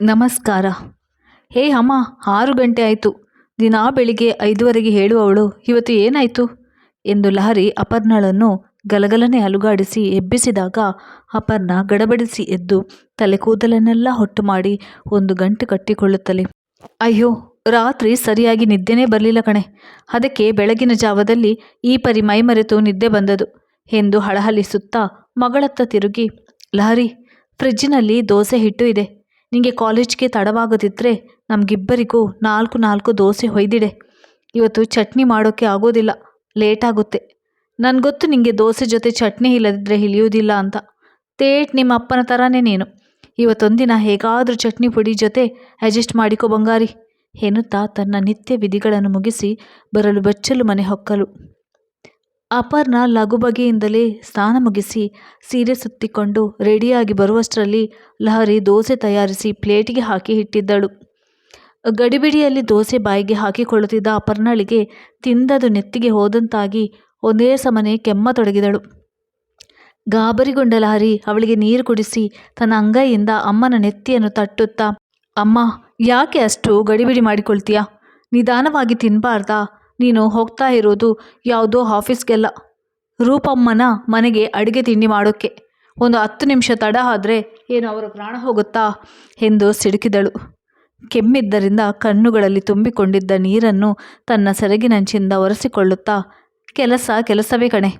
ನಮಸ್ಕಾರ. ಹೇ ಅಮ್ಮ, ಆರು ಗಂಟೆ ಆಯಿತು. ದಿನಾ ಬೆಳಿಗ್ಗೆ ಐದುವರೆಗೆ ಹೇಳುವವಳು, ಇವತ್ತು ಏನಾಯಿತು? ಎಂದು ಲಹರಿ ಅಪರ್ಣಳನ್ನು ಗಲಗಲನೆ ಅಲುಗಾಡಿಸಿ ಎಬ್ಬಿಸಿದಾಗ ಅಪರ್ಣ ಗಡಬಡಿಸಿ ಎದ್ದು ತಲೆ ಕೂದಲನ್ನೆಲ್ಲ ಹೊಟ್ಟು ಮಾಡಿ ಒಂದು ಗಂಟೆ ಕಟ್ಟಿಕೊಳ್ಳುತ್ತಲೇ, ಅಯ್ಯೋ, ರಾತ್ರಿ ಸರಿಯಾಗಿ ನಿದ್ದೆನೇ ಬರಲಿಲ್ಲ ಕಣೆ. ಅದಕ್ಕೆ ಬೆಳಗಿನ ಜಾವದಲ್ಲಿ ಈ ಪರಿ ಮೈಮರೆತು ನಿದ್ದೆ ಬಂದದು ಎಂದು ಹಳಹಲಿಸುತ್ತಾ ಮಗಳತ್ತ ತಿರುಗಿ, ಲಹರಿ, ಫ್ರಿಜ್ಜಿನಲ್ಲಿ ದೋಸೆ ಹಿಟ್ಟು ಇದೆ. ನಿಂಗೆ ಕಾಲೇಜ್ಗೆ ತಡವಾಗದಿದ್ದರೆ ನಮಗಿಬ್ಬರಿಗೂ ನಾಲ್ಕು ನಾಲ್ಕು ದೋಸೆ ಹೊಯ್ದಿಡೆ. ಇವತ್ತು ಚಟ್ನಿ ಮಾಡೋಕ್ಕೆ ಆಗೋದಿಲ್ಲ ಲೇಟ್ ಆಗುತ್ತೆ ನನಗೊತ್ತು ನಿಮಗೆ ದೋಸೆ ಜೊತೆ ಚಟ್ನಿ ಇಲ್ಲದಿದ್ದರೆ ಹಿಲಿಯೋದಿಲ್ಲ ಅಂತ. ತೇಟ್ ನಿಮ್ಮ ಅಪ್ಪನ ಥರನೇ ನೀನು. ಇವತ್ತೊಂದಿನ ಹೇಗಾದರೂ ಚಟ್ನಿ ಪುಡಿ ಜೊತೆ ಅಡ್ಜಸ್ಟ್ ಮಾಡಿಕೋ ಬಂಗಾರಿ, ಎನ್ನುತ್ತಾ ತನ್ನ ನಿತ್ಯ ವಿಧಿಗಳನ್ನು ಮುಗಿಸಿ ಬರಲು ಬಚ್ಚಲು ಮನೆ ಹೊಕ್ಕಲು. ಅಪರ್ಣ ಲಘು ಬಗೆಯಿಂದಲೇ ಸ್ನಾನ ಮುಗಿಸಿ ಸೀರೆ ಸುತ್ತಿಕೊಂಡು ರೆಡಿಯಾಗಿ ಬರುವಷ್ಟರಲ್ಲಿ ಲಹರಿ ದೋಸೆ ತಯಾರಿಸಿ ಪ್ಲೇಟಿಗೆ ಹಾಕಿ ಇಟ್ಟಿದ್ದಳು. ಗಡಿಬಿಡಿಯಲ್ಲಿ ದೋಸೆ ಬಾಯಿಗೆ ಹಾಕಿಕೊಳ್ಳುತ್ತಿದ್ದ ಅಪರ್ಣಳಿಗೆ ತಿಂದದು ನೆತ್ತಿಗೆ ಹೋದಂತಾಗಿ ಒಂದೇ ಸಮನೆ ಕೆಮ್ಮತೊಡಗಿದಳು. ಗಾಬರಿಗೊಂಡ ಲಹರಿ ಅವಳಿಗೆ ನೀರು ಕುಡಿಸಿ ತನ್ನ ಅಂಗೈಯಿಂದ ಅಮ್ಮನ ನೆತ್ತಿಯನ್ನು ತಟ್ಟುತ್ತಾ, ಅಮ್ಮ, ಯಾಕೆ ಅಷ್ಟು ಗಡಿಬಿಡಿ ಮಾಡಿಕೊಳ್ತೀಯಾ? ನಿಧಾನವಾಗಿ ತಿನ್ನಬಾರ್ದಾ ನೀನು ಹೋಗ್ತಾ ಇರೋದು ಯಾವುದೋ ಆಫೀಸ್ಗೆಲ್ಲ. ರೂಪಮ್ಮನ ಮನೆಗೆ ಅಡುಗೆ ತಿಂಡಿ ಮಾಡೋಕ್ಕೆ ಒಂದು ಹತ್ತು ನಿಮಿಷ ತಡ ಆದರೆ ಏನು ಅವರ ಪ್ರಾಣ ಹೋಗುತ್ತಾ ಎಂದು ಸಿಡುಕಿದಳು. ಕೆಮ್ಮಿದ್ದರಿಂದ ಕಣ್ಣುಗಳಲ್ಲಿ ತುಂಬಿಕೊಂಡಿದ್ದ ನೀರನ್ನು ತನ್ನ ಸೆರಗಿನಂಚಿಂದ ಒರೆಸಿಕೊಳ್ಳುತ್ತಾ, ಕೆಲಸ ಕೆಲಸವೇ ಕಣೆ.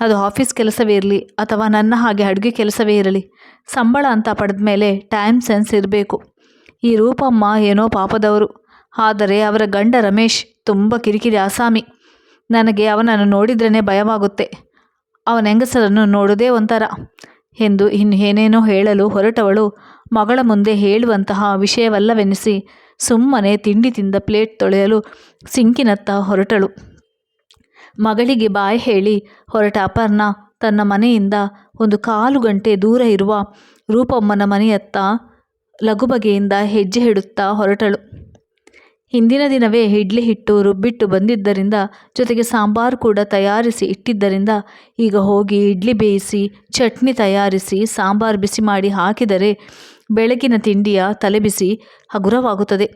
ಅದು ಆಫೀಸ್ ಕೆಲಸವೇ ಇರಲಿ ಅಥವಾ ನನ್ನ ಹಾಗೆ ಅಡುಗೆ ಕೆಲಸವೇ ಇರಲಿ. ಸಂಬಳ ಅಂತ ಪಡೆದ ಮೇಲೆ ಟೈಮ್ ಸೆನ್ಸ್ ಇರಬೇಕು. ಈ ರೂಪಮ್ಮ ಏನೋ ಪಾಪದವರು. ಆದರೆ ಅವರ ಗಂಡ ರಮೇಶ್ ತುಂಬ ಕಿರಿಕಿರಿ ಆಸಾಮಿ. ನನಗೆ ಅವನನ್ನು ನೋಡಿದ್ರೇ ಭಯವಾಗುತ್ತೆ. ಅವನ ಹೆಂಗಸರನ್ನು ನೋಡೋದೇ ಒಂಥರ. ಎಂದು ಇನ್ನು ಏನೇನೋ ಹೇಳಲು ಹೊರಟವಳು. ಮಗಳ ಮುಂದೆ ಹೇಳುವಂತಹ ವಿಷಯವಲ್ಲವೆನಿಸಿ ಸುಮ್ಮನೆ ತಿಂಡಿ ತಿಂದ ಪ್ಲೇಟ್ ತೊಳೆಯಲು ಸಿಂಕಿನತ್ತ ಹೊರಟಳು. ಮಗಳಿಗೆ ಬಾಯಿ ಹೇಳಿ, ಹೊರಟ ಅಪರ್ಣ, ತನ್ನ ಮನೆಯಿಂದ ಒಂದು ಕಾಲು ಗಂಟೆ ದೂರ ಇರುವ ರೂಪಮ್ಮನ ಮನೆಯತ್ತ ಲಘುಬಗೆಯಿಂದ ಹೆಜ್ಜೆ ಹಿಡುತ್ತಾ ಹೊರಟಳು. ಹಿಂದಿನ ದಿನವೇ ಇಡ್ಲಿ ಹಿಟ್ಟು ರುಬ್ಬಿಟ್ಟು ಬಂದಿದ್ದರಿಂದ ಜೊತೆಗೆ ಸಾಂಬಾರು ಕೂಡ ತಯಾರಿಸಿ ಇಟ್ಟಿದ್ದರಿಂದ ಈಗ ಹೋಗಿ ಇಡ್ಲಿ ಬೇಯಿಸಿ, ಚಟ್ನಿ ತಯಾರಿಸಿ, ಸಾಂಬಾರು ಬಿಸಿ ಮಾಡಿ ಹಾಕಿದರೆ ಬೆಳಗಿನ ತಿಂಡಿಯ ತಲೆಬಿಸಿ ಹಗುರವಾಗುತ್ತದೆ.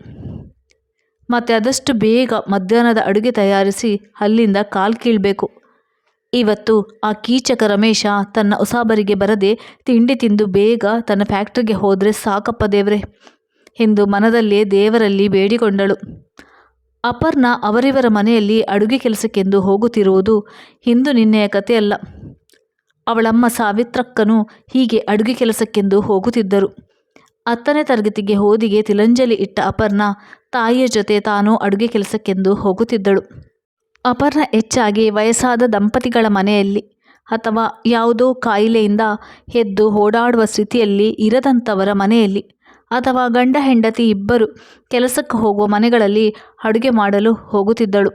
ಮತ್ತು ಆದಷ್ಟು ಬೇಗ ಮಧ್ಯಾಹ್ನದ ಅಡುಗೆ ತಯಾರಿಸಿ ಅಲ್ಲಿಂದ ಕಾಲು ಕೀಳಬೇಕು. ಇವತ್ತು ಆ ಕೀಚಕ ರಮೇಶ ತನ್ನ ಉಸಾಬರಿಗೆ ಬರದೆ ತಿಂಡಿ ತಿಂದು ಬೇಗ ತನ್ನ ಫ್ಯಾಕ್ಟ್ರಿಗೆ ಹೋದರೆ ಸಾಕಪ್ಪ ದೇವ್ರೆ. ಎಂದು ಮನದಲ್ಲೇ ದೇವರಲ್ಲಿ ಬೇಡಿಕೊಂಡಳು. ಅಪರ್ಣ ಅವರಿವರ ಮನೆಯಲ್ಲಿ ಅಡುಗೆ ಕೆಲಸಕ್ಕೆಂದು ಹೋಗುತ್ತಿರುವುದು ಇಂದು ನಿನ್ನೆಯ ಕಥೆಯಲ್ಲ. ಅವಳಮ್ಮ ಸಾವಿತ್ರಕ್ಕನು ಹೀಗೆ ಅಡುಗೆ ಕೆಲಸಕ್ಕೆಂದು ಹೋಗುತ್ತಿದ್ದರು. ಹತ್ತನೇ ತರಗತಿಗೆ ಹೋದಿಗೆ ತಿಲಂಜಲಿ ಇಟ್ಟ ಅಪರ್ಣ ತಾಯಿಯ ಜೊತೆ ತಾನು ಅಡುಗೆ ಕೆಲಸಕ್ಕೆಂದು ಹೋಗುತ್ತಿದ್ದಳು. ಅಪರ್ಣ ಹೆಚ್ಚಾಗಿ ವಯಸ್ಸಾದ ದಂಪತಿಗಳ ಮನೆಯಲ್ಲಿ ಅಥವಾ ಯಾವುದೋ ಕಾಯಿಲೆಯಿಂದ ಎದ್ದು ಓಡಾಡುವ ಸ್ಥಿತಿಯಲ್ಲಿ ಇರದಂಥವರ ಮನೆಯಲ್ಲಿ ಅಥವಾ ಗಂಡ ಹೆಂಡತಿ ಇಬ್ಬರು ಕೆಲಸಕ್ಕೆ ಹೋಗುವ ಮನೆಗಳಲ್ಲಿ ಅಡುಗೆ ಮಾಡಲು ಹೋಗುತ್ತಿದ್ದಳು.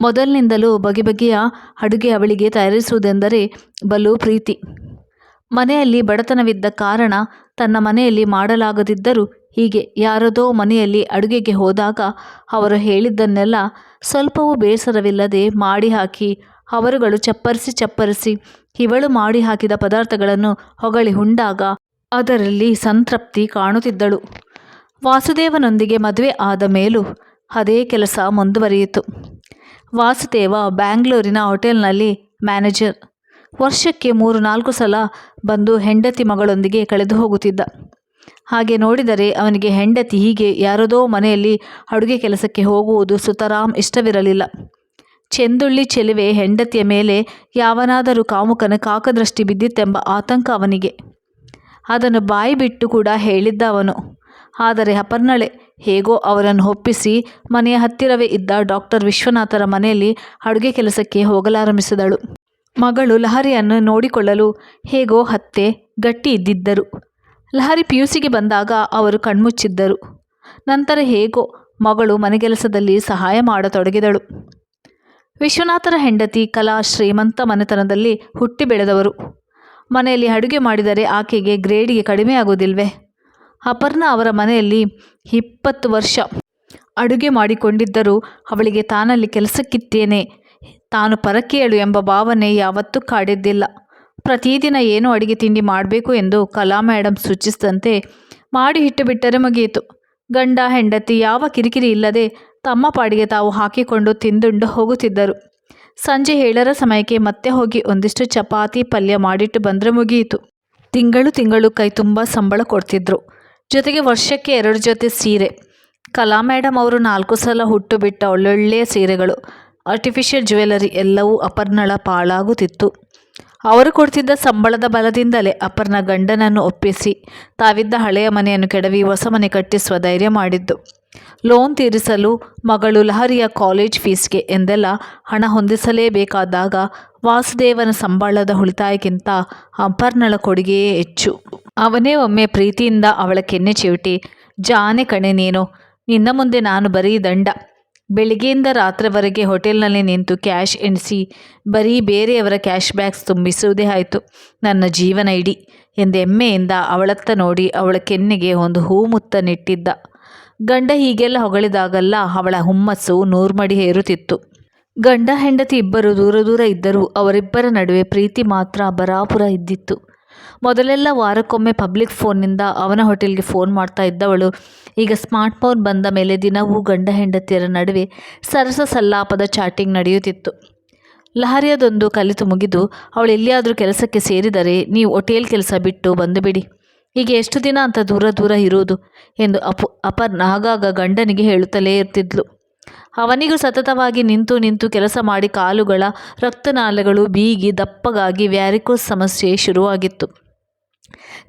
ಮೊದಲಿನಿಂದಲೂ ಬಗೆ ಬಗೆಯ ಅಡುಗೆ ಅವಳಿಗೆ ತಯಾರಿಸುವುದೆಂದರೆ ಬಲು ಪ್ರೀತಿ. ಮನೆಯಲ್ಲಿ ಬಡತನವಿದ್ದ ಕಾರಣ ತನ್ನ ಮನೆಯಲ್ಲಿ ಮಾಡಲಾಗದಿದ್ದರೂ ಹೀಗೆ ಯಾರದೋ ಮನೆಯಲ್ಲಿ ಅಡುಗೆಗೆ ಹೋದಾಗ ಅವರು ಹೇಳಿದ್ದನ್ನೆಲ್ಲ ಸ್ವಲ್ಪವೂ ಬೇಸರವಿಲ್ಲದೆ ಮಾಡಿ ಹಾಕಿ ಅವರುಗಳು ಚಪ್ಪರಿಸಿ ಚಪ್ಪರಿಸಿ ಇವಳು ಮಾಡಿ ಹಾಕಿದ ಪದಾರ್ಥಗಳನ್ನು ಹೊಗಳಿ ಉಂಡಾಗ ಅದರಲ್ಲಿ ಸಂತೃಪ್ತಿ ಕಾಣುತ್ತಿದ್ದಳು. ವಾಸುದೇವನೊಂದಿಗೆ ಮದುವೆ ಆದ ಮೇಲೂ ಅದೇ ಕೆಲಸ ಮುಂದುವರಿಯಿತು. ವಾಸುದೇವ ಬ್ಯಾಂಗ್ಳೂರಿನ ಹೋಟೆಲ್ನಲ್ಲಿ ಮ್ಯಾನೇಜರ್. ವರ್ಷಕ್ಕೆ ಮೂರು ನಾಲ್ಕು ಸಲ ಬಂದು ಹೆಂಡತಿ ಮಗಳೊಂದಿಗೆ ಕಳೆದು ಹೋಗುತ್ತಿದ್ದ. ಹಾಗೆ ನೋಡಿದರೆ ಅವನಿಗೆ ಹೆಂಡತಿ ಹೀಗೆ ಯಾರದೋ ಮನೆಯಲ್ಲಿ ಅಡುಗೆ ಕೆಲಸಕ್ಕೆ ಹೋಗುವುದು ಸುತರಾಮ್ ಇಷ್ಟವಿರಲಿಲ್ಲ. ಚೆಂದುಳ್ಳಿ ಚೆಲುವೆ ಹೆಂಡತಿಯ ಮೇಲೆ ಯಾವನಾದರೂ ಕಾಮುಕನ ಕಾಕದೃಷ್ಟಿ ಬಿದ್ದಿತ್ತೆಂಬ ಆತಂಕ ಅವನಿಗೆ. ಅದನ್ನು ಬಾಯಿ ಬಿಟ್ಟು ಕೂಡ ಹೇಳಿದ್ದ ಅವನು ಆದರೆ ಅಪರ್ಣಳೆ, ಹೇಗೋ ಅವರನ್ನು ಒಪ್ಪಿಸಿ ಮನೆಯ ಹತ್ತಿರವೇ ಇದ್ದ ಡಾಕ್ಟರ್ ವಿಶ್ವನಾಥರ ಮನೆಯಲ್ಲಿ ಅಡುಗೆ ಕೆಲಸಕ್ಕೆ ಹೋಗಲಾರಂಭಿಸಿದಳು. ಮಗಳು ಲಹರಿಯನ್ನು ನೋಡಿಕೊಳ್ಳಲು ಹೇಗೋ ಹತ್ತೆ ಗಟ್ಟಿ ಇದ್ದಿದ್ದರು. ಲಹರಿ ಪಿ ಯು ಸಿಗೆ ಬಂದಾಗ ಅವರು ಕಣ್ಮುಚ್ಚಿದ್ದರು. ನಂತರ ಹೇಗೋ ಮಗಳು ಮನೆಗೆಲಸದಲ್ಲಿ ಸಹಾಯ ಮಾಡತೊಡಗಿದಳು. ವಿಶ್ವನಾಥರ ಹೆಂಡತಿ ಕಲಾ ಶ್ರೀಮಂತ ಮನೆತನದಲ್ಲಿ ಹುಟ್ಟಿ ಬೆಳೆದವರು. ಮನೆಯಲ್ಲಿ ಅಡುಗೆ ಮಾಡಿದರೆ ಆಕೆಗೆ ಗ್ರೇಡಿಗೆ ಕಡಿಮೆ ಆಗೋದಿಲ್ವೇ ಅಪರ್ಣ ಅವರ ಮನೆಯಲ್ಲಿ ಇಪ್ಪತ್ತು ವರ್ಷ. ಅಡುಗೆ ಮಾಡಿಕೊಂಡಿದ್ದರೂ ಅವಳಿಗೆ ತಾನಲ್ಲಿ ಕೆಲಸಕ್ಕಿತ್ತೇನೆ. ತಾನು ಪರಕೀಯಳು ಎಂಬ ಭಾವನೆ ಯಾವತ್ತೂ ಕಾಡಿದ್ದಿಲ್ಲ. ಪ್ರತಿದಿನ ಏನು ಅಡುಗೆ ತಿಂಡಿ ಮಾಡಬೇಕು ಎಂದು ಕಲಾ ಮೇಡಮ್ ಸೂಚಿಸಿದಂತೆ ಮಾಡಿ ಇಟ್ಟು ಬಿಟ್ಟರೆ ಮುಗಿಯಿತು. ಗಂಡ, ಹೆಂಡತಿ ಯಾವ ಕಿರಿಕಿರಿ ಇಲ್ಲದೆ ತಮ್ಮ ಪಾಡಿಗೆ ತಾವು ಹಾಕಿಕೊಂಡು ತಿಂದುಂಡು ಹೋಗುತ್ತಿದ್ದರು. ಸಂಜೆ ಏಳರ ಸಮಯಕ್ಕೆ ಮತ್ತೆ ಹೋಗಿ ಒಂದಿಷ್ಟು ಚಪಾತಿ ಪಲ್ಯ ಮಾಡಿಟ್ಟು ಬಂದರೆ ಮುಗಿಯಿತು. ತಿಂಗಳು ತಿಂಗಳು ಕೈ ತುಂಬ ಸಂಬಳ ಕೊಡ್ತಿದ್ರು. ಜೊತೆಗೆ ವರ್ಷಕ್ಕೆ ಎರಡು ಜೊತೆ ಸೀರೆ. ಕಲಾ ಮೇಡಮ್ ಅವರು ನಾಲ್ಕು ಸಲ ಹುಟ್ಟು ಬಿಟ್ಟ ಒಳ್ಳೊಳ್ಳೆಯ ಸೀರೆಗಳು ಆರ್ಟಿಫಿಷಿಯಲ್ ಜ್ಯುವೆಲರಿ ಎಲ್ಲವೂ ಅಪರ್ಣಳ ಪಾಳಾಗುತ್ತಿತ್ತು. ಅವರು ಕೊಡ್ತಿದ್ದ ಸಂಬಳದ ಬಲದಿಂದಲೇ ಅಪರ್ಣ ಗಂಡನನ್ನು ಒಪ್ಪಿಸಿ, ತಾವಿದ್ದ ಹಳೆಯ ಮನೆಯನ್ನು ಕೆಡವಿ ಹೊಸ ಮನೆ ಕಟ್ಟಿಸುವ ಧೈರ್ಯ ಮಾಡಿದ್ದು. ಲೋನ್ ತೀರಿಸಲು ಮಗಳು ಲಹರಿಯ ಕಾಲೇಜ್ ಫೀಸ್ಗೆ ಎಂದೆಲ್ಲ ಹಣ ಹೊಂದಿಸಲೇಬೇಕಾದಾಗ ವಾಸುದೇವನ ಸಂಬಳದ ಉಳಿತಾಯಕ್ಕಿಂತ ಅಪರ್ಣಳ ಕೊಡುಗೆಯೇ ಹೆಚ್ಚು. ಅವನೇ ಒಮ್ಮೆ ಪ್ರೀತಿಯಿಂದ ಅವಳ ಕೆನ್ನೆ ಚಿವುಟಿ, ಜಾನೆ ಕಣೆ ನೀನು, ನಿನ್ನ ಮುಂದೆ ನಾನು ಬರೀ ದಂಡ. ಬೆಳಿಗ್ಗೆಯಿಂದ ರಾತ್ರಿವರೆಗೆ ಹೋಟೆಲ್ನಲ್ಲಿ ನಿಂತು ಕ್ಯಾಶ್ ಎಣಿಸಿ, ಬರೀ ಬೇರೆಯವರ ಕ್ಯಾಶ್ ಬ್ಯಾಗ್ಸ್ ತುಂಬಿಸುವುದೇ ಆಯಿತು. ನನ್ನ ಜೀವನ ಇಡೀ. ಎಂದೆಮ್ಮೆಯಿಂದ ಅವಳತ್ತ ನೋಡಿ ಅವಳ ಕೆನ್ನೆಗೆ ಒಂದು ಹೂಮುತ್ತ ನೆಟ್ಟಿದ್ದ. ಗಂಡ ಹೀಗೆಲ್ಲ ಹೊಗಳಿದಾಗಲ್ಲ, ಅವಳ ಹುಮ್ಮಸ್ಸು ನೂರ್ಮಡಿ ಹೇರುತ್ತಿತ್ತು. ಗಂಡ ಹೆಂಡತಿ ಇಬ್ಬರು ದೂರ ದೂರ ಇದ್ದರೂ ಅವರಿಬ್ಬರ ನಡುವೆ ಪ್ರೀತಿ ಮಾತ್ರ ಬರಾಪುರ ಇದ್ದಿತ್ತು. ಮೊದಲೆಲ್ಲ ವಾರಕ್ಕೊಮ್ಮೆ ಪಬ್ಲಿಕ್ ಫೋನ್ನಿಂದ ಅವನ ಹೋಟೆಲ್ಗೆ ಫೋನ್ ಮಾಡ್ತಾ ಇದ್ದವಳು. ಈಗ ಸ್ಮಾರ್ಟ್ ಫೋನ್ ಬಂದ ಮೇಲೆ ದಿನವೂ ಗಂಡ ಹೆಂಡತಿಯರ ನಡುವೆ ಸರಸ ಸಲ್ಲಾಪದ ಚಾಟಿಂಗ್ ನಡೆಯುತ್ತಿತ್ತು. ಲಹರಿಯದೊಂದು ಕಲಿತು ಮುಗಿದು, ಅವಳು ಎಲ್ಲಿಯಾದರೂ ಕೆಲಸಕ್ಕೆ ಸೇರಿದರೆ ನೀವು ಹೋಟೆಲ್ ಕೆಲಸ ಬಿಟ್ಟು ಬಂದು ಬಿಡಿ. ಹೀಗೆ ಎಷ್ಟು ದಿನ ಅಂತ ದೂರ ದೂರ ಇರೋದು ಎಂದು ಅಪು ಅಪರ್ಣ ಆಗಾಗ ಗಂಡನಿಗೆ ಹೇಳುತ್ತಲೇ ಇರ್ತಿದ್ಲು. ಅವನಿಗೂ ಸತತವಾಗಿ ನಿಂತು ನಿಂತು ಕೆಲಸ ಮಾಡಿ ಕಾಲುಗಳ ರಕ್ತನಾಳಗಳು ಬೀಗಿ ದಪ್ಪಗಾಗಿ ವ್ಯಾರಿಕೋಸ್ ಸಮಸ್ಯೆ ಶುರುವಾಗಿತ್ತು.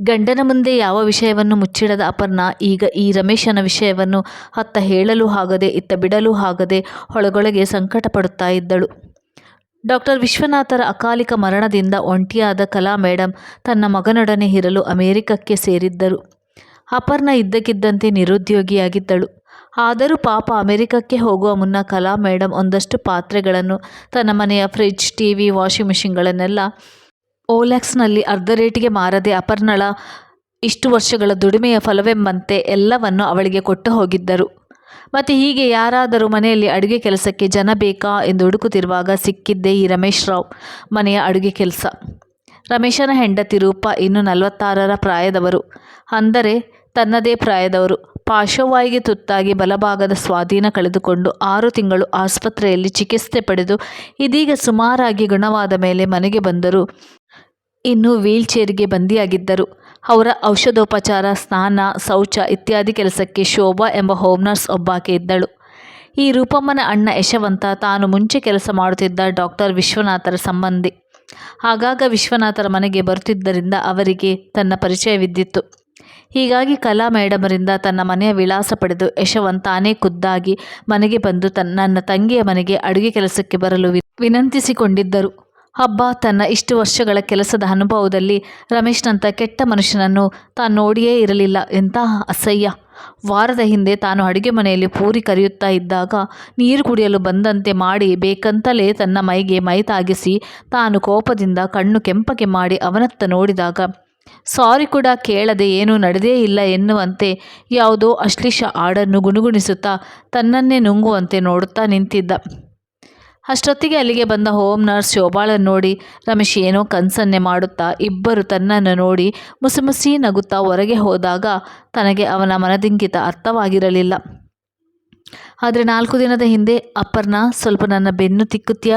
ಗಂಡನ ಮುಂದೆ ಯಾವ ವಿಷಯವನ್ನು ಮುಚ್ಚಿಡದ ಅಪರ್ಣ ಈಗ ಈ ರಮೇಶನ ವಿಷಯವನ್ನು ಅತ್ತ ಹೇಳಲು ಆಗದೆ ಇತ್ತ ಬಿಡಲು ಆಗದೆ ಒಳಗೊಳಗೆ ಸಂಕಟ ಪಡುತ್ತಾ ಇದ್ದಳು. ಡಾಕ್ಟರ್ ವಿಶ್ವನಾಥರ ಅಕಾಲಿಕ ಮರಣದಿಂದ ಒಂಟಿಯಾದ ಕಲಾ ಮೇಡಮ್ ತನ್ನ ಮಗನೊಡನೆ ಇರಲು ಅಮೆರಿಕಕ್ಕೆ ಸೇರಿದ್ದರು. ಅಪರ್ಣ ಇದ್ದಕ್ಕಿದ್ದಂತೆ ನಿರುದ್ಯೋಗಿಯಾಗಿದ್ದಳು. ಆದರೂ ಪಾಪ ಅಮೆರಿಕಕ್ಕೆ ಹೋಗುವ ಮುನ್ನ ಕಲಾ ಮೇಡಮ್ ಒಂದಷ್ಟು ಪಾತ್ರೆಗಳನ್ನು ತನ್ನ ಮನೆಯ ಫ್ರಿಡ್ಜ್ ಟಿ ವಿ ವಾಷಿಂಗ್ ಮಿಷಿನ್ಗಳನ್ನೆಲ್ಲ ಓಲ್ಯಾಕ್ಸ್ನಲ್ಲಿ ಅರ್ಧ ರೇಟಿಗೆ ಮಾರದೆ ಅಪರ್ಣಳ ಇಷ್ಟು ವರ್ಷಗಳ ದುಡಿಮೆಯ ಫಲವೆಂಬಂತೆ ಎಲ್ಲವನ್ನು ಅವಳಿಗೆ ಕೊಟ್ಟು ಹೋಗಿದ್ದರು. ಮತ್ತು ಹೀಗೆ ಯಾರಾದರೂ ಮನೆಯಲ್ಲಿ ಅಡುಗೆ ಕೆಲಸಕ್ಕೆ ಜನ ಬೇಕಾ ಎಂದು ಹುಡುಕುತ್ತಿರುವಾಗ ಸಿಕ್ಕಿದ್ದೇ ಈ ರಮೇಶ್ ರಾವ್, ಮನೆಯ ಅಡುಗೆ ಕೆಲಸ. ರಮೇಶನ ಹೆಂಡತಿ ರೂಪ ಇನ್ನು ನಲವತ್ತಾರರ ಪ್ರಾಯದವರು. ಅಂದರೆ ತನ್ನದೇ ಪ್ರಾಯದವರು. ಪಾರ್ಶ್ವವಾಯಿಗೆ ತುತ್ತಾಗಿ ಬಲಭಾಗದ ಸ್ವಾಧೀನ ಕಳೆದುಕೊಂಡು ಆರು ತಿಂಗಳು ಆಸ್ಪತ್ರೆಯಲ್ಲಿ ಚಿಕಿತ್ಸೆ ಪಡೆದು ಇದೀಗ ಸುಮಾರಾಗಿ ಗುಣವಾದ ಮೇಲೆ ಮನೆಗೆ ಬಂದರು ಇನ್ನು ವೀಲ್ಚೇರಿಗೆ ಬಂದಿಯಾಗಿದ್ದರು. ಅವರ ಔಷಧೋಪಚಾರ, ಸ್ನಾನ, ಶೌಚ ಇತ್ಯಾದಿ ಕೆಲಸಕ್ಕೆ ಶೋಭಾ ಎಂಬ ಹೋಮ್ ನರ್ಸ್ ಒಬ್ಬಾಕೆ ಇದ್ದಳು. ಈ ರೂಪಮ್ಮನ ಅಣ್ಣ ಯಶವಂತ ತಾನು ಮುಂಚೆ ಕೆಲಸ ಮಾಡುತ್ತಿದ್ದ ಡಾಕ್ಟರ್ ವಿಶ್ವನಾಥರ ಸಂಬಂಧಿ. ಆಗಾಗ ವಿಶ್ವನಾಥರ ಮನೆಗೆ ಬರುತ್ತಿದ್ದರಿಂದ ಅವರಿಗೆ ತನ್ನ ಪರಿಚಯವಿದ್ದಿತ್ತು. ಹೀಗಾಗಿ ಕಲಾ ಮೇಡಮರಿಂದ ತನ್ನ ಮನೆಯ ವಿಳಾಸ ಪಡೆದು ಯಶವಂತ ತಾನೇ ಖುದ್ದಾಗಿ ಮನೆಗೆ ಬಂದು ತನ್ನ ನನ್ನ ತಂಗಿಯ ಮನೆಗೆ ಅಡುಗೆ ಕೆಲಸಕ್ಕೆ ಬರಲು ವಿನಂತಿಸಿಕೊಂಡಿದ್ದರು. ಹಬ್ಬ ತನ್ನ ಇಷ್ಟು ವರ್ಷಗಳ ಕೆಲಸದ ಅನುಭವದಲ್ಲಿ ರಮೇಶ್ನಂಥ ಕೆಟ್ಟ ಮನುಷ್ಯನನ್ನು ತಾನು ನೋಡಿಯೇ ಇರಲಿಲ್ಲ ಎಂತಹ ಅಸಹ್ಯ. ವಾರದ ಹಿಂದೆ ತಾನು ಅಡುಗೆ ಮನೆಯಲ್ಲಿ ಪೂರಿ ಕರೆಯುತ್ತಾ ಇದ್ದಾಗ ನೀರು ಕುಡಿಯಲು ಬಂದಂತೆ ಮಾಡಿ ಬೇಕಂತಲೇ ತನ್ನ ಮೈಗೆ ಮೈ ತಾಗಿಸಿ ತಾನು ಕೋಪದಿಂದ ಕಣ್ಣು ಕೆಂಪಗೆ ಮಾಡಿ ಅವನತ್ತ ನೋಡಿದಾಗ, ಸಾರಿ ಕೂಡ ಕೇಳದೆ ಏನೂ ನಡೆದೇ ಇಲ್ಲ ಎನ್ನುವಂತೆ ಯಾವುದೋ ಅಶ್ಲೀಷ ಹಾಡನ್ನು ಗುಣಗುಣಿಸುತ್ತಾ ತನ್ನನ್ನೇ ನುಂಗುವಂತೆ ನೋಡುತ್ತಾ ನಿಂತಿದ್ದ. ಅಷ್ಟೊತ್ತಿಗೆ ಅಲ್ಲಿಗೆ ಬಂದ ಹೋಮ್ ನರ್ಸ್ ಶೋಭಾಳನ್ನು ನೋಡಿ ರಮೇಶ್ ಏನೋ ಕನಸನ್ನೇ ಮಾಡುತ್ತಾ ಇಬ್ಬರು ತನ್ನನ್ನು ನೋಡಿ ಮುಸುಮುಸಿ ನಗುತ್ತಾ ಹೊರಗೆ ಹೋದಾಗ ತನಗೆ ಅವನ ಮನದಿಂಗಿತ ಅರ್ಥವಾಗಿರಲಿಲ್ಲ. ಆದರೆ ನಾಲ್ಕು ದಿನದ ಹಿಂದೆ ಅಪ್ಪರ್ನ ಸ್ವಲ್ಪ ನನ್ನ ಬೆನ್ನು ತಿಕ್ಕುತ್ತೀಯ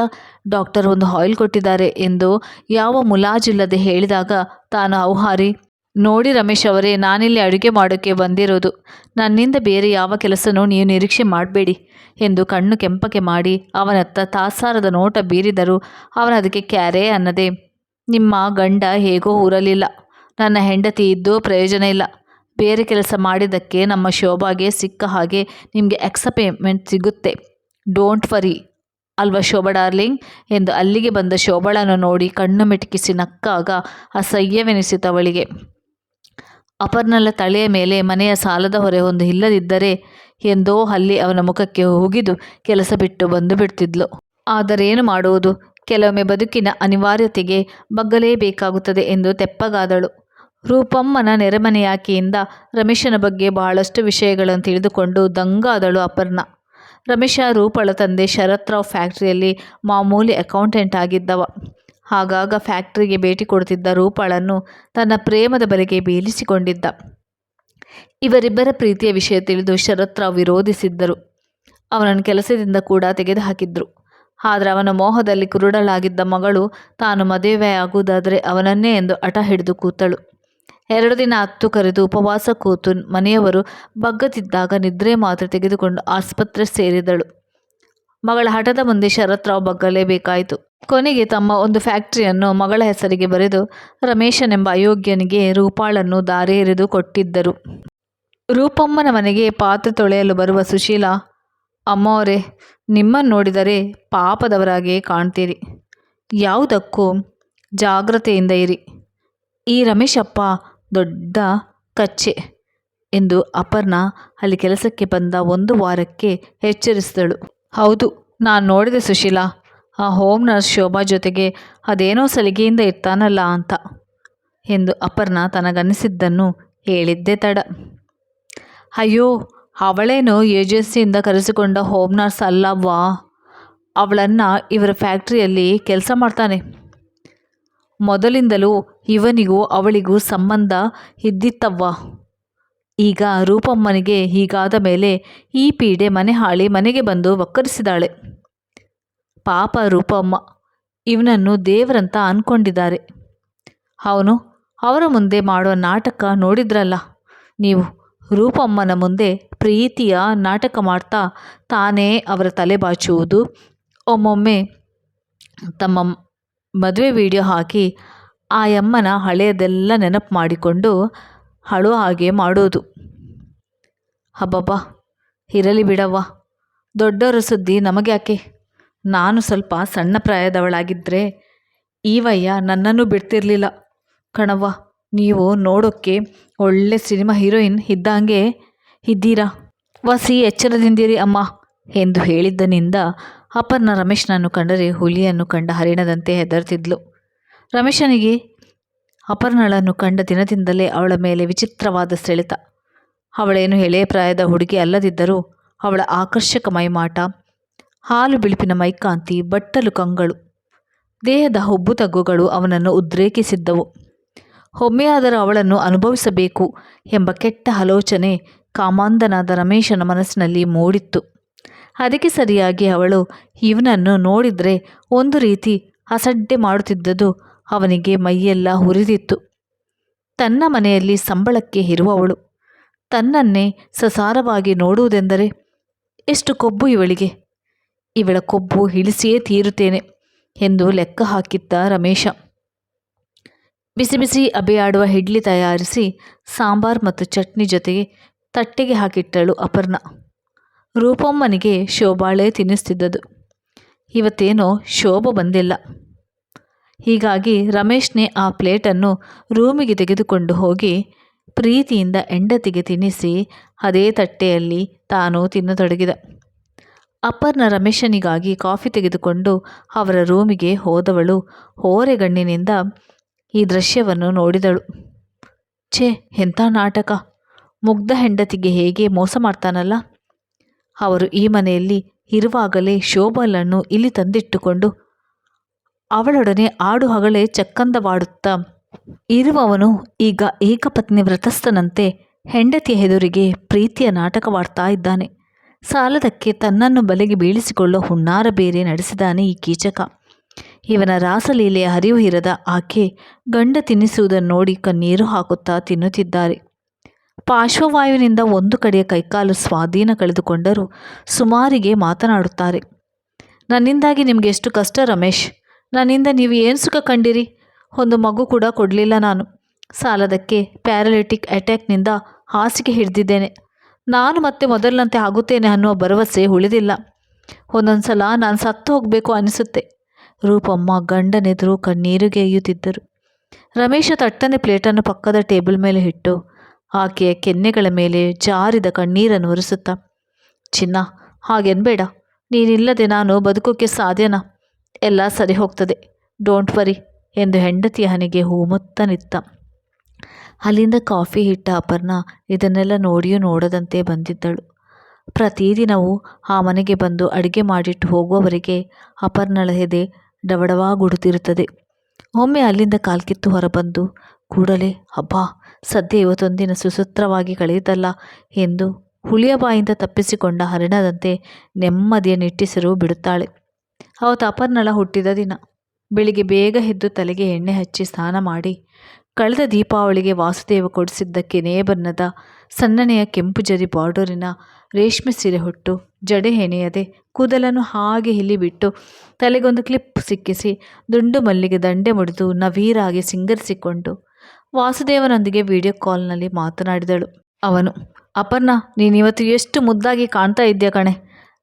ಡಾಕ್ಟರ್ ಒಂದು ಆಯಿಲ್ ಕೊಟ್ಟಿದ್ದಾರೆ ಎಂದು ಯಾವ ಮುಲಾಜಿಲ್ಲದೆ ಹೇಳಿದಾಗ ತಾನು ಔಹಾರಿ ನೋಡಿ ರಮೇಶ್ ಅವರೇ, ನಾನಿಲ್ಲಿ ಅಡುಗೆ ಮಾಡೋಕ್ಕೆ ಬಂದಿರೋದು. ನನ್ನಿಂದ ಬೇರೆ ಯಾವ ಕೆಲಸನೂ ನೀವು ನಿರೀಕ್ಷೆ ಮಾಡಬೇಡಿ ಎಂದು ಕಣ್ಣು ಕೆಂಪಗೆ ಮಾಡಿ ಅವನತ್ತ ತಾಸಾರದ ನೋಟ ಬೀರಿದರು ಅವನ ಅದಕ್ಕೆ ಕ್ಯಾರೆ ಅನ್ನದೆ. ನಿಮ್ಮ ಗಂಡ ಹೇಗೋ ಊರಲಿಲ್ಲ ನನ್ನ ಹೆಂಡತಿ ಇದ್ದೂ ಪ್ರಯೋಜನ ಇಲ್ಲ. ಬೇರೆ ಕೆಲಸ ಮಾಡಿದ್ದಕ್ಕೆ ನಮ್ಮ ಶೋಭಾಗೆ ಸಿಕ್ಕ ಹಾಗೆ ನಿಮಗೆ ಎಕ್ಸಪೇಮೆಂಟ್ ಸಿಗುತ್ತೆ. ಡೋಂಟ್ ವರಿ ಅಲ್ವಾ ಶೋಭಾ ಡಾರ್ಲಿಂಗ್? ಎಂದು ಅಲ್ಲಿಗೆ ಬಂದ ಶೋಭಳನ್ನು ನೋಡಿ ಕಣ್ಣು ಮಿಟುಕಿಸಿ ನಕ್ಕಾಗ ಅಸಹ್ಯವೆನಿಸಿತು ಅಪರ್ನಲ್ಲ ತಲೆಯ ಮೇಲೆ ಮನೆಯ ಸಾಲದ ಹೊರೆ ಒಂದು ಇಲ್ಲದಿದ್ದರೆ ಎಂದೋ ಅಲ್ಲಿ ಅವನ ಮುಖಕ್ಕೆ ಹೋಗಿದು ಕೆಲಸ ಬಿಟ್ಟು ಬಂದು ಬಿಡ್ತಿದ್ಲು. ಆದರೇನು ಮಾಡುವುದು? ಕೆಲವೊಮ್ಮೆ ಬದುಕಿನ ಅನಿವಾರ್ಯತೆಗೆ ಬಗ್ಗಲೇಬೇಕಾಗುತ್ತದೆ ಎಂದು ತೆಪ್ಪಗಾದಳು. ರೂಪಮ್ಮನ ನೆರೆಮನೆಯಾಕೆಯಿಂದ ರಮೇಶನ ಬಗ್ಗೆ ಬಹಳಷ್ಟು ವಿಷಯಗಳನ್ನು ತಿಳಿದುಕೊಂಡು ದಂಗಾದಳು ಅಪರ್ಣ. ರಮೇಶ ರೂಪಳ ತಂದೆ ಶರತ್ರಾವ್ ಫ್ಯಾಕ್ಟ್ರಿಯಲ್ಲಿ ಮಾಮೂಲಿ ಅಕೌಂಟೆಂಟ್ ಆಗಿದ್ದವ. ಆಗಾಗ ಫ್ಯಾಕ್ಟ್ರಿಗೆ ಭೇಟಿ ಕೊಡುತ್ತಿದ್ದ ರೂಪಾಳನ್ನು ತನ್ನ ಪ್ರೇಮದ ಬಲೆಗೆ ಬೀಳಿಸಿಕೊಂಡಿದ್ದ ಇವರಿಬ್ಬರ ಪ್ರೀತಿಯ ವಿಷಯ ತಿಳಿದು ಶರತ್ರಾವ್ ವಿರೋಧಿಸಿದ್ದರು. ಅವನನ್ನು ಕೆಲಸದಿಂದ ಕೂಡ ತೆಗೆದುಹಾಕಿದ್ರು. ಆದರೆ ಅವನ ಮೋಹದಲ್ಲಿ ಕುರುಡಲಾಗಿದ್ದ ಮಗಳು ತಾನು ಮದುವೆಯಾಗುವುದಾದರೆ ಅವನನ್ನೇ ಎಂದು ಹಠ ಹಿಡಿದು ಕೂತಳು. ಎರಡು ದಿನ ಹತ್ತು ಕರೆದು ಉಪವಾಸ ಕೂತು ಮನೆಯವರು ಬಗ್ಗತಿದ್ದಾಗ ನಿದ್ರೆ ಮಾತ್ರ ತೆಗೆದುಕೊಂಡು ಆಸ್ಪತ್ರೆ ಸೇರಿದಳು. ಮಗಳ ಹಠದ ಮುಂದೆ ಶರತ್ರಾವ್ ಬಗ್ಗಲೇಬೇಕಾಯಿತು ಕೊನೆಗೆ ತಮ್ಮ ಒಂದು ಫ್ಯಾಕ್ಟರಿಯನ್ನು ಮಗಳ ಹೆಸರಿಗೆ ಬರೆದು ರಮೇಶನೆಂಬ ಅಯೋಗ್ಯನಿಗೆ ರೂಪಾಳನ್ನು ದಾರಿ ಎರೆದು ಕೊಟ್ಟಿದ್ದರು. ರೂಪಮ್ಮನ ಮನೆಗೆ ಪಾತ್ರೆ ತೊಳೆಯಲು ಬರುವ ಸುಶೀಲಾ ಅಮ್ಮವರೇ ನಿಮ್ಮನ್ನು ನೋಡಿದರೆ ಪಾಪದವರಾಗಿಯೇ ಕಾಣ್ತೀರಿ. ಯಾವುದಕ್ಕೂ ಜಾಗ್ರತೆಯಿಂದ ಇರಿ. ಈ ರಮೇಶಪ್ಪ ದೊಡ್ಡ ಕಚ್ಚೆ ಎಂದು ಅಪರ್ಣ ಅಲ್ಲಿ ಕೆಲಸಕ್ಕೆ ಬಂದ ಒಂದು ವಾರಕ್ಕೆ ಎಚ್ಚರಿಸಿದಳು. ಹೌದು, ನಾನು ನೋಡಿದೆ ಸುಶೀಲಾ. ಆ ಹೋಮ್ ನರ್ಸ್ ಶೋಭಾ ಜೊತೆಗೆ ಅದೇನೋ ಸಲಿಗೆಯಿಂದ ಇರ್ತಾನಲ್ಲ ಅಂತ ಎಂದು ಅಪರ್ಣ ತನಗನ್ನಿಸಿದ್ದನ್ನು ಹೇಳಿದ್ದೆ ತಡ. ಅಯ್ಯೋ, ಅವಳೇನು ಏಜೆನ್ಸಿಯಿಂದ ಕರೆಸಿಕೊಂಡ ಹೋಮ್ ನರ್ಸ್ ಅಲ್ಲವ್ವಾ? ಅವಳನ್ನು ಇವರ ಫ್ಯಾಕ್ಟ್ರಿಯಲ್ಲಿ ಕೆಲಸ ಮಾಡ್ತಾನೆ. ಮೊದಲಿಂದಲೂ ಇವನಿಗೂ ಅವಳಿಗೂ ಸಂಬಂಧ ಇದ್ದಿತ್ತವ್ವ? ಈಗ ರೂಪಮ್ಮನಿಗೆ ಹೀಗಾದ ಮೇಲೆ ಈ ಪೀಡೆ ಮನೆ ಹಾಳಿ ಮನೆಗೆ ಬಂದು ಒಕ್ಕರಿಸಿದಾಳೆ ಪಾಪ ರೂಪಮ್ಮ, ಇವನನ್ನು ದೇವರಂತ ಅಂದ್ಕೊಂಡಿದ್ದಾರೆ ಅವನು, ಅವರ ಮುಂದೆ ಮಾಡುವ ನಾಟಕ ನೋಡಿದ್ರಲ್ಲ, ನೀವು ರೂಪಮ್ಮನ ಮುಂದೆ ಪ್ರೀತಿಯ ನಾಟಕ ಮಾಡ್ತಾ ತಾನೇ ಅವರ ತಲೆ ಬಾಚುವುದು. ಒಮ್ಮೊಮ್ಮೆ ತಮ್ಮ ಮದುವೆ ವಿಡಿಯೋ ಹಾಕಿ ಆ ಅಮ್ಮನ ಹಳೆಯದೆಲ್ಲ ನೆನಪು ಮಾಡಿಕೊಂಡು ಅಳೋ ಹಾಗೆ ಮಾಡೋದು. ಹಬ್ಬಬ್ಬ ಇರಲಿ ಬಿಡವ್ವ. ದೊಡ್ಡವರ ಸುದ್ದಿ ನಮಗ್ಯಾಕೆ ನಾನು ಸ್ವಲ್ಪ ಸಣ್ಣ ಪ್ರಾಯದವಳಾಗಿದ್ದರೆ ಈವಯ್ಯ ನನ್ನನ್ನು ಬಿಡ್ತಿರ್ಲಿಲ್ಲ. ಕಣವ್ವ, ನೀವು ನೋಡೋಕ್ಕೆ ಒಳ್ಳೆ ಸಿನಿಮಾ ಹೀರೋಯಿನ್ ಇದ್ದಂಗೆ ಇದ್ದೀರಾ? ವಸಿ, ಎಚ್ಚರದಿಂದಿರಿ ಅಮ್ಮ ಎಂದು ಹೇಳಿದ್ದನಿಂದ ಅಪರ್ಣ ರಮೇಶ್ನನ್ನು ಕಂಡರೆ ಹುಲಿಯನ್ನು ಕಂಡ ಹರಿಣದಂತೆ ಹೆದರ್ತಿದ್ಲು. ರಮೇಶನಿಗೆ ಅಪರ್ಣಳನ್ನು ಕಂಡ ದಿನದಿಂದಲೇ ಅವಳ ಮೇಲೆ ವಿಚಿತ್ರವಾದ ಸೆಳೆತ. ಅವಳೇನು ಎಳೆಯ ಪ್ರಾಯದ ಹುಡುಗಿ ಅಲ್ಲದಿದ್ದರೂ ಅವಳ ಆಕರ್ಷಕ ಮೈಮಾಟ ಹಾಲು ಬಿಳುಪಿನ ಮೈಕಾಂತಿ, ಬಟ್ಟಲು ಕಂಗಳು, ದೇಹದ ಹುಬ್ಬು ತಗ್ಗುಗಳು ಅವನನ್ನು ಉದ್ರೇಕಿಸಿದ್ದವು. ಒಮ್ಮೆಯಾದರೂ ಅವಳನ್ನು ಅನುಭವಿಸಬೇಕು ಎಂಬ ಕೆಟ್ಟ ಆಲೋಚನೆ ಕಾಮಾಂಧನಾದ ರಮೇಶನ ಮನಸ್ಸಿನಲ್ಲಿ ಮೂಡಿತ್ತು. ಅದಕ್ಕೆ ಸರಿಯಾಗಿ ಅವಳು ಇವನನ್ನು ನೋಡಿದರೆ ಒಂದು ರೀತಿ ಅಸಡ್ಡೆ ಮಾಡುತ್ತಿದ್ದುದು ಅವನಿಗೆ ಮೈಯೆಲ್ಲ ಹುರಿದಿತ್ತು ತನ್ನ ಮನೆಯಲ್ಲಿ ಸಂಬಳಕ್ಕೆ ಇರುವವಳು. ತನ್ನನ್ನೇ ಸಸಾರವಾಗಿ ನೋಡುವುದೆಂದರೆ, ಎಷ್ಟು ಕೊಬ್ಬು ಇವಳಿಗೆ? ಇವಳ ಕೊಬ್ಬು ಇಳಿಸಿಯೇ ತೀರುತ್ತೇನೆ ಎಂದು ಲೆಕ್ಕ ಹಾಕಿದ್ದ ರಮೇಶ. ಬಿಸಿ ಬಿಸಿ ಅಬೆಯಾಡುವ ಇಡ್ಲಿ ತಯಾರಿಸಿ ಸಾಂಬಾರ್ ಮತ್ತು ಚಟ್ನಿ ಜೊತೆಗೆ ತಟ್ಟೆಗೆ ಹಾಕಿಟ್ಟಳು ಅಪರ್ಣ. ರೂಪಮ್ಮನಿಗೆ ಶೋಭಾಳೆ ತಿನ್ನಿಸ್ತಿದ್ದದು. ಇವತ್ತೇನೋ ಶೋಭ ಬಂದಿಲ್ಲ. ಹೀಗಾಗಿ ರಮೇಶ್ನೇ ಆ ಪ್ಲೇಟನ್ನು ರೂಮಿಗೆ ತೆಗೆದುಕೊಂಡು ಹೋಗಿ ಪ್ರೀತಿಯಿಂದ ಹೆಂಡತಿಗೆ ತಿನ್ನಿಸಿ ಅದೇ ತಟ್ಟೆಯಲ್ಲಿ ತಾನು ತಿನ್ನತೊಡಗಿದ. ಅಪರ್ಣ ರಮೇಶನಿಗಾಗಿ ಕಾಫಿ ತೆಗೆದುಕೊಂಡು ಅವರ ರೂಮಿಗೆ ಹೋದವಳು ಹೋರೆಗಣ್ಣಿನಿಂದ ಈ ದೃಶ್ಯವನ್ನು ನೋಡಿದಳು. ಛೇ, ಎಂಥ ನಾಟಕ? ಮುಗ್ಧ ಹೆಂಡತಿಗೆ ಹೇಗೆ ಮೋಸ ಮಾಡ್ತಾನಲ್ಲ? ಅವರು ಈ ಮನೆಯಲ್ಲಿ ಇರುವಾಗಲೇ ಶೋಭಲನ್ನು ಇಲ್ಲಿ ತಂದಿಟ್ಟುಕೊಂಡು ಅವಳೊಡನೆ ಆಡು ಹಗಲೇ ಚಕ್ಕಂದವಾಡುತ್ತಾ ಇರುವವನು ಈಗ ಏಕಪತ್ನಿ ವ್ರತಸ್ಥನಂತೆ ಹೆಂಡತಿಯ ಎದುರಿಗೆ ಪ್ರೀತಿಯ ನಾಟಕವಾಡ್ತಾ ಇದ್ದಾನೆ. ಸಾಲದಕ್ಕೆ ತನ್ನನ್ನು ಬಲೆಗೆ ಬೀಳಿಸಿಕೊಳ್ಳೋ ಹುನ್ನಾರ ಬೇರೆ ನಡೆಸಿದಾನೆ ಈ ಕೀಚಕ. ಇವನ ರಾಸಲೀಲೆಯ ಹರಿವು ಇರದ ಆಕೆ ಗಂಡ ತಿನ್ನಿಸುವುದನ್ನು ನೋಡಿ ಕಣ್ಣೀರು ಹಾಕುತ್ತಾ ತಿನ್ನುತ್ತಿದ್ದಾರೆ. ಪಾರ್ಶ್ವವಾಯುವಿನಿಂದ ಒಂದು ಕಡೆಯ ಕೈಕಾಲು ಸ್ವಾಧೀನ ಕಳೆದುಕೊಂಡರೂ ಸುಮಾರಿಗೆ ಮಾತನಾಡುತ್ತಾರೆ. ನನ್ನಿಂದಾಗಿ ನಿಮಗೆ ಎಷ್ಟು ಕಷ್ಟ ರಮೇಶ್? ನನ್ನಿಂದ ನೀವು ಏನು ಸುಖ ಕಂಡಿರಿ? ಒಂದು ಮಗು ಕೂಡ ಕೊಡಲಿಲ್ಲ ನಾನು. ಸಾಲದಕ್ಕೆ ಪ್ಯಾರಲಿಟಿಕ್ ಅಟ್ಯಾಕ್ನಿಂದ ಹಾಸಿಗೆ ಹಿಡಿದಿದ್ದೇನೆ. ನಾನು ಮತ್ತೆ ಮೊದಲಿನಂತೆ ಆಗುತ್ತೇನೆ ಅನ್ನುವ ಭರವಸೆ ಉಳಿದಿಲ್ಲ. ಒಂದೊಂದು ಸಲ ನಾನು ಸತ್ತು ಹೋಗಬೇಕು ಅನಿಸುತ್ತೆ. ರೂಪಮ್ಮ ಗಂಡನೆದುರು ಕಣ್ಣೀರುಗೆಯ್ಯುತ್ತಿದ್ದರು ರಮೇಶ ತಟ್ಟನೆ ಪ್ಲೇಟನ್ನು ಪಕ್ಕದ ಟೇಬಲ್ ಮೇಲೆ ಇಟ್ಟು ಆಕೆಯ ಕೆನ್ನೆಗಳ ಮೇಲೆ ಜಾರಿದ ಕಣ್ಣೀರನ್ನು ಒರೆಸುತ್ತಾ, ಚಿನ್ನ, ಹಾಗೆನ್ಬೇಡ. ನೀನಿಲ್ಲದೆ ನಾನು ಬದುಕೋಕ್ಕೆ ಸಾಧ್ಯನಾ? ಎಲ್ಲ ಸರಿ ಹೋಗ್ತದೆ. ಡೋಂಟ್ ವರಿ ಎಂದು ಹೆಂಡತಿಯ ಹನಿಗೆ ಹೂಮುತ್ತ ನಿತ್ತ. ಅಲ್ಲಿಂದ ಕಾಫಿ ಹಿಟ್ಟ ಅಪರ್ಣ ಇದನ್ನೆಲ್ಲ ನೋಡಿಯೂ ನೋಡದಂತೆ ಬಂದಿದ್ದಳು. ಪ್ರತಿದಿನವೂ ಆ ಮನೆಗೆ ಬಂದು ಅಡುಗೆ ಮಾಡಿಟ್ಟು ಹೋಗುವವರೆಗೆ ಅಪರ್ಣಳ ಹೆದೆ ಡವಡವಾಗುಡುತ್ತಿರುತ್ತದೆ. ಒಮ್ಮೆ ಅಲ್ಲಿಂದ ಕಾಲ್ಕಿತ್ತು ಹೊರಬಂದು, ಕೂಡಲೇ ಹಬ್ಬ ಸದ್ಯ ಇವತ್ತೊಂದಿನ ಸುಸೂತ್ರವಾಗಿ ಕಳೆಯುತ್ತಲ್ಲ ಎಂದು ಹುಳಿಯ ಬಾಯಿಂದ ತಪ್ಪಿಸಿಕೊಂಡ ಹರಿಣದಂತೆ ನೆಮ್ಮದಿಯ ನಿಟ್ಟಿಸಿರು ಬಿಡುತ್ತಾಳೆ. ಅವತ್ತು ಅಪರ್ನಳ ಹುಟ್ಟಿದ ದಿನ. ಬೆಳಿಗ್ಗೆ ಬೇಗ ಎದ್ದು ತಲೆಗೆ ಎಣ್ಣೆ ಹಚ್ಚಿ ಸ್ನಾನ ಮಾಡಿ, ಕಳೆದ ದೀಪಾವಳಿಗೆ ವಾಸುದೇವ ಕೊಡಿಸಿದ್ದಕ್ಕೆ ನೇಬರ್ನದ ಸಣ್ಣನೆಯ ಕೆಂಪು ಜರಿ ಬಾರ್ಡರಿನ ರೇಷ್ಮೆ ಸೀರೆ ಹೊಟ್ಟು, ಜಡೆ ಹೆಣೆಯದೆ ಕೂದಲನ್ನು ಹಾಗೆ ಹಿಲಿಬಿಟ್ಟು ತಲೆಗೊಂದು ಕ್ಲಿಪ್ ಸಿಕ್ಕಿಸಿ ದುಂಡು ಮಲ್ಲಿಗೆ ದಂಡೆ ಮುಡಿದು ನವೀರಾಗಿ ಸಿಂಗರಿಸಿಕೊಂಡು ವಾಸುದೇವನೊಂದಿಗೆ ವಿಡಿಯೋ ಕಾಲ್ನಲ್ಲಿ ಮಾತನಾಡಿದಳು. ಅವನು, ಅಪರ್ಣ, ನೀನಿವತ್ತು ಎಷ್ಟು ಮುದ್ದಾಗಿ ಕಾಣ್ತಾ ಇದ್ದೀಯ ಕಣೆ.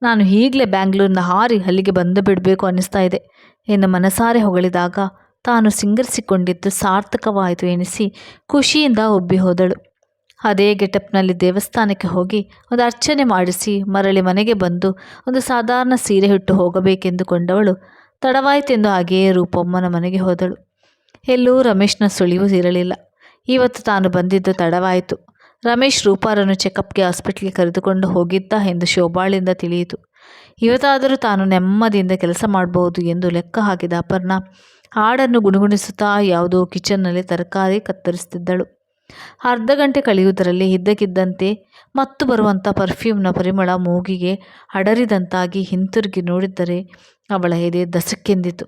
ನಾನು ಈಗಲೇ ಬ್ಯಾಂಗ್ಳೂರಿನ ಹಾರಿ ಅಲ್ಲಿಗೆ ಬಂದು ಬಿಡಬೇಕು ಅನ್ನಿಸ್ತಾ ಇದೆ. ಎಂದು ಮನಸಾರೆ ಹೊಗಳಿದಾಗ ತಾನು ಸಿಂಗರಿಸಿಕೊಂಡಿದ್ದು ಸಾರ್ಥಕವಾಯಿತು ಎನಿಸಿ ಖುಷಿಯಿಂದ ಒಬ್ಬಿ ಹೋದಳು. ಅದೇ ಗೆಟಪ್ನಲ್ಲಿ ದೇವಸ್ಥಾನಕ್ಕೆ ಹೋಗಿ ಒಂದು ಅರ್ಚನೆ ಮಾಡಿಸಿ ಮರಳಿ ಮನೆಗೆ ಬಂದು ಒಂದು ಸಾಧಾರಣ ಸೀರೆ ಹುಟ್ಟು ಹೋಗಬೇಕೆಂದುಕೊಂಡವಳು ತಡವಾಯಿತೆಂದು ಹಾಗೆಯೇ ರೂಪಮ್ಮನ ಮನೆಗೆ ಹೋದಳು. ಎಲ್ಲೂ ರಮೇಶ್ನ ಸುಳಿವು ಇರಲಿಲ್ಲ. ಇವತ್ತು ತಾನು ಬಂದಿದ್ದು ತಡವಾಯಿತು. ರಮೇಶ್ ರೂಪಾರನ್ನು ಚೆಕಪ್ಗೆ ಹಾಸ್ಪಿಟ್ಲಿಗೆ ಕರೆದುಕೊಂಡು ಹೋಗಿದ್ದ ಎಂದು ಶೋಭಾಳಿಂದ ತಿಳಿಯಿತು. ಇವತ್ತಾದರೂ ತಾನು ನೆಮ್ಮದಿಯಿಂದ ಕೆಲಸ ಮಾಡಬಹುದು ಎಂದು ಲೆಕ್ಕ ಹಾಕಿದ ಅಪರ್ಣ, ಹಾಡನ್ನು ಗುಣಗುಣಿಸುತ್ತಾ ಯಾವುದೋ ಕಿಚನ್ನಲ್ಲಿ ತರಕಾರಿ ಕತ್ತರಿಸುತ್ತಿದ್ದಳು. ಅರ್ಧ ಗಂಟೆ ಕಳೆಯುವುದರಲ್ಲಿ ಇದ್ದಕ್ಕಿದ್ದಂತೆ ಮತ್ತು ಬರುವಂಥ ಪರ್ಫ್ಯೂಮ್ನ ಪರಿಮಳ ಮೂಗಿಗೆ ಅಡರಿದಂತಾಗಿ ಹಿಂತಿರುಗಿ ನೋಡಿದ್ದರೆ ಅವಳ ಎದೆ ದಸಕ್ಕೆಂದಿತು.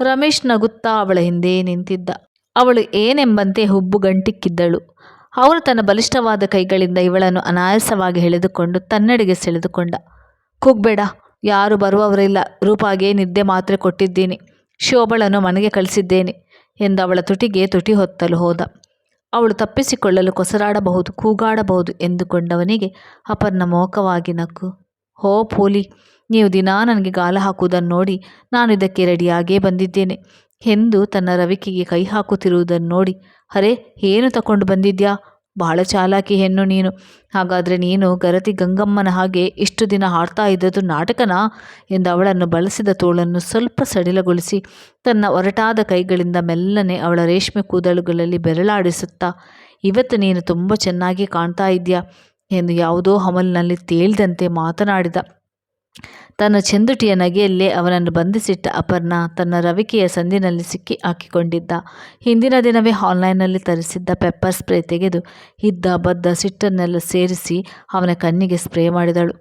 ರಮೇಶ್ ನಗುತ್ತಾ ಅವಳ ಹಿಂದೆ ನಿಂತಿದ್ದ. ಅವಳು ಏನೆಂಬಂತೆ ಹುಬ್ಬು ಗಂಟಿಕ್ಕಿದ್ದಳು ಅವನು ತನ್ನ ಬಲಿಷ್ಠವಾದ ಕೈಗಳಿಂದ ಇವಳನ್ನು ಅನಾಯಾಸವಾಗಿ ಎಳೆದುಕೊಂಡು ತನ್ನಡೆಗೆ ಸೆಳೆದುಕೊಂಡ. ಕೂಗ್ಬೇಡ, ಯಾರು ಬರುವವರಿಲ್ಲ ರೂಪಾಗೆ ನಿದ್ದೆ ಮಾತ್ರೆ ಕೊಟ್ಟಿದ್ದೀನಿ, ಶೋಭಳನ್ನು ಮನೆಗೆ ಕಳಿಸಿದ್ದೇನೆ ಎಂದು ಅವಳ ತುಟಿಗೆ ತುಟಿ ಹೊತ್ತಲು ಹೋದ. ಅವಳು ತಪ್ಪಿಸಿಕೊಳ್ಳಲು ಕೊಸರಾಡಬಹುದು, ಕೂಗಾಡಬಹುದು ಎಂದುಕೊಂಡವನಿಗೆ ಅಪರ್ಣ ಮೋಕವಾಗಿ ನಕ್ಕು. ಹೋ ಪೋಲಿ, ನೀವು ದಿನಾ ನನಗೆ ಗಾಲ ಹಾಕುವುದನ್ನು ನೋಡಿ ನಾನು ಇದಕ್ಕೆ ರೆಡಿಯಾಗೇ ಬಂದಿದ್ದೇನೆ. ಎಂದು ತನ್ನ ರವಿಕೆಗೆ ಕೈ ಹಾಕುತ್ತಿರುವುದನ್ನು ನೋಡಿ, ಅರೆ, ಏನು ತಕೊಂಡು ಬಂದಿದ್ಯಾ? ಬಹಳ ಚಾಲಾಕಿ ಹೆಣ್ಣು ನೀನು. ಹಾಗಾದರೆ ನೀನು ಗರತಿ ಗಂಗಮ್ಮನ ಹಾಗೆ ಇಷ್ಟು ದಿನ ಹಾಡ್ತಾ ಇದ್ದದ್ದು ನಾಟಕನಾ? ಎಂದು ಅವಳನ್ನು ಬಳಸಿದ ತೋಳನ್ನು ಸ್ವಲ್ಪ ಸಡಿಲಗೊಳಿಸಿ ತನ್ನ ಒರಟಾದ ಕೈಗಳಿಂದ ಮೆಲ್ಲನೆ ಅವಳ ರೇಷ್ಮೆ ಕೂದಲುಗಳಲ್ಲಿ ಬೆರಳಾಡಿಸುತ್ತಾ, ಇವತ್ತು ನೀನು ತುಂಬ ಚೆನ್ನಾಗಿ ಕಾಣ್ತಾ ಇದೆಯಾ ಎಂದು ಯಾವುದೋ ಹಮಲಿನಲ್ಲಿ ತೇಳ್ದಂತೆ ಮಾತನಾಡಿದ. ತನ್ನ ಚಂದುಟಿಯ ನಗೆಯಲ್ಲೇ ಅವನನ್ನು ಬಂಧಿಸಿಟ್ಟ ಅಪರ್ಣ ತನ್ನ ರವಿಕೆಯ ಸಂದಿನಲ್ಲಿ ಸಿಕ್ಕಿ ಹಾಕಿಕೊಂಡಿದ್ದ. ಹಿಂದಿನ ದಿನವೇ ಆನ್ಲೈನ್ನಲ್ಲಿ ತರಿಸಿದ್ದ ಪೆಪ್ಪರ್ ಸ್ಪ್ರೇ ತೆಗೆದು ಇದ್ದ ಬದ್ದ ಸಿಟ್ಟನ್ನೆಲ್ಲ ಸೇರಿಸಿ ಅವನ ಕಣ್ಣಿಗೆ ಸ್ಪ್ರೇ ಮಾಡಿದಳು.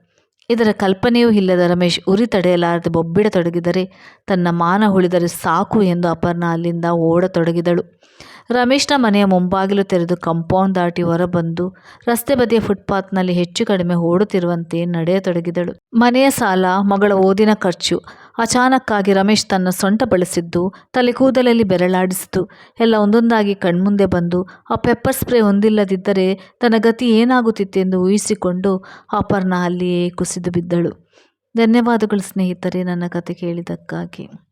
ಇದರ ಕಲ್ಪನೆಯೂ ಇಲ್ಲದ ರಮೇಶ್ ಉರಿ ತಡೆಯಲಾರದೆ ಬೊಬ್ಬಿಡತೊಡಗಿದರೆ ತನ್ನ ಮಾನ ಉಳಿದರೆ ಸಾಕು ಎಂದು ಅಪರ್ಣ ಅಲ್ಲಿಂದ ಓಡತೊಡಗಿದಳು. ರಮೇಶ್ನ ಮನೆಯ ಮುಂಬಾಗಿಲು ತೆರೆದು ಕಂಪೌಂಡ್ ದಾಟಿ ಹೊರಬಂದು ರಸ್ತೆ ಬದಿಯ ಫುಟ್ಪಾತ್ನಲ್ಲಿ ಹೆಚ್ಚು ಕಡಿಮೆ ಓಡುತ್ತಿರುವಂತೆ ನಡೆಯತೊಡಗಿದಳು. ಮನೆಯ ಸಾಲ, ಮಗಳ ಓದಿನ ಖರ್ಚು ಅಚಾನಕ್ಕಾಗಿ ರಮೇಶ್ ತನ್ನ ಸೊಂಟ ಬಳಸಿದ್ದು, ತಲೆ ಕೂದಲಲ್ಲಿ ಬೆರಳಾಡಿಸಿತು. ಎಲ್ಲ ಒಂದೊಂದಾಗಿ ಕಣ್ಮುಂದೆ ಬಂದು, ಆ ಪೆಪ್ಪರ್ ಸ್ಪ್ರೇ ಹೊಂದಿಲ್ಲದಿದ್ದರೆ ತನ್ನ ಗತಿ ಏನಾಗುತ್ತಿತ್ತೆಂದು ಊಹಿಸಿಕೊಂಡು ಅಪರ್ಣ ಅಲ್ಲಿಯೇ ಕುಸಿದು ಬಿದ್ದಳು. ಧನ್ಯವಾದಗಳು ಸ್ನೇಹಿತರೆ ನನ್ನ ಕತೆ ಕೇಳಿದ್ದಕ್ಕಾಗಿ.